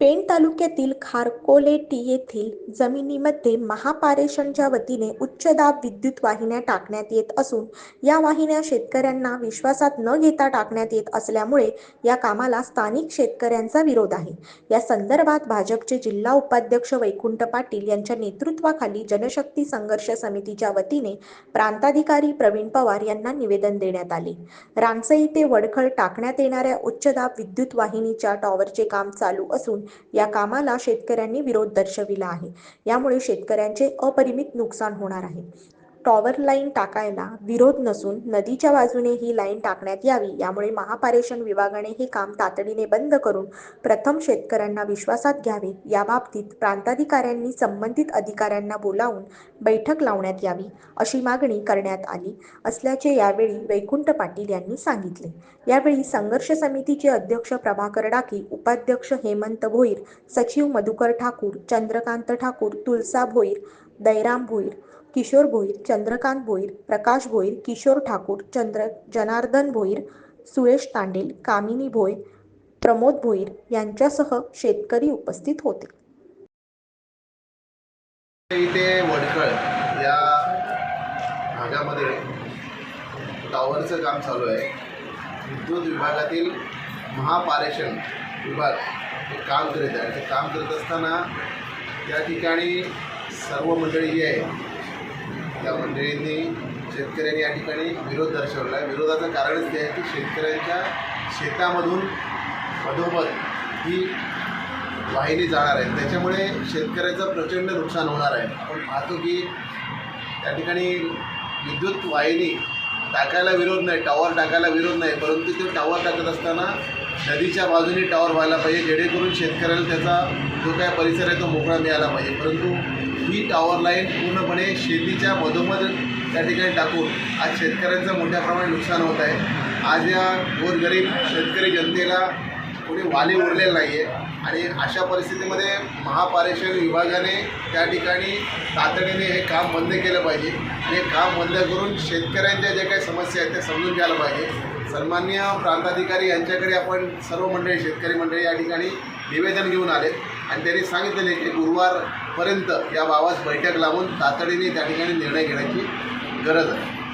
पेण तालुक्यातील खारकोलेटी येथील जमिनीमध्ये महापारेषणच्या वतीने उच्च दाब विद्युत वाहिन्या टाकण्यात येत असून या वाहिन्या शेतकऱ्यांना विश्वासात न घेता टाकण्यात येत असल्यामुळे या कामाला स्थानिक शेतकऱ्यांचा विरोध आहे. या संदर्भात भाजपचे जिल्हा उपाध्यक्ष वैकुंठ पाटील यांच्या नेतृत्वाखाली जनशक्ती संघर्ष समितीच्या वतीने प्रांताधिकारी प्रवीण पवार यांना निवेदन देण्यात आले. रानसई ते वडखळ टाकण्यात येणाऱ्या उच्च दाब विद्युत वाहिनीच्या टॉवरचे काम चालू असून या कामाला शेतकऱ्यांनी विरोध दर्शविला आहे. यामुळे शेतकऱ्यांचे अपरिमित नुकसान होणार आहे. टॉवर लाईन टाकायला विरोध नसून नदीच्या बाजूने ही लाईन टाकण्यात यावी यामुळे महापारेषण विभागाने हे काम तातडीने बंद करून प्रथम शेतकऱ्यांना विश्वासात घ्यावे याबाबतीत प्रांताधिकाऱ्यांनी संबंधित अधिकाऱ्यांना बोलावून बैठक लावण्यात यावी अशी मागणी करण्यात आली असल्याचे यावेळी वैकुंठ पाटील यांनी सांगितले. यावेळी संघर्ष समितीचे अध्यक्ष प्रभाकर डाकी उपाध्यक्ष हेमंत भोईर सचिव मधुकर ठाकूर चंद्रकांत ठाकूर तुलसा भोईर दैराम भोईर किशोर भोईर चंद्रकांत भोईर प्रकाश भोईर किशोर ठाकूर चंद्र जनार्दन भोईर सुरेश तांडेल कामिनी भोय प्रमोद भोईर यांच्यासह शेतकरी उपस्थित होते. इथे वडकळ या भागामध्ये टॉवरचं काम चालू आहे. विद्युत विभागातील महापारेषण विभाग हे काम करीत आहे. ते काम करत असताना या ठिकाणी सर्व मंडळी जी आहे त्या मंडळींनी शेतकऱ्यांनी या ठिकाणी विरोध दर्शवला. आहे विरोधाचं कारणच ते आहे की शेतकऱ्यांच्या शेतामधून मधोमध ही वाहिनी जाणार आहे. त्याच्यामुळे शेतकऱ्याचं प्रचंड नुकसान होणार आहे. आपण पाहतो की त्या ठिकाणी विद्युत वाहिनी टाकायला विरोध नाही टॉवर टाकायला विरोध नाही परंतु ते टॉवर टाकत असताना नदीच्या बाजूने टॉवर व्हायला पाहिजे जेणेकरून शेतकऱ्याला त्याचा जो काय परिसर आहे तो मोकळा मिळाला पाहिजे. परंतु ही टॉवर लाईन पूर्णपणे शेतीच्या मधोमध त्या ठिकाणी टाकून आज शेतकऱ्यांचं मोठ्या प्रमाणात नुकसान होत आहे. आज या गोरगरीब शेतकरी जनतेला कोणी वाली उरलेलं नाही आहे आणि अशा परिस्थितीमध्ये महापारेषण विभागाने त्या ठिकाणी तातडीने हे काम बंद केलं पाहिजे. हे काम बंद करून शेतकऱ्यांच्या ज्या काही समस्या आहेत त्या समजून घ्यायला पाहिजे. सन्मान्य प्रांताधिकारी यांच्याकडे आपण सर्व मंडळी शेतकरी मंडळी या ठिकाणी निवेदन घेऊन आले आणि त्यांनी सांगितलेले की गुरुवार पर्यंत या बाबत बैठक लावून तातडीने त्या ठिकाणी निर्णय घेण्याची गरज आहे.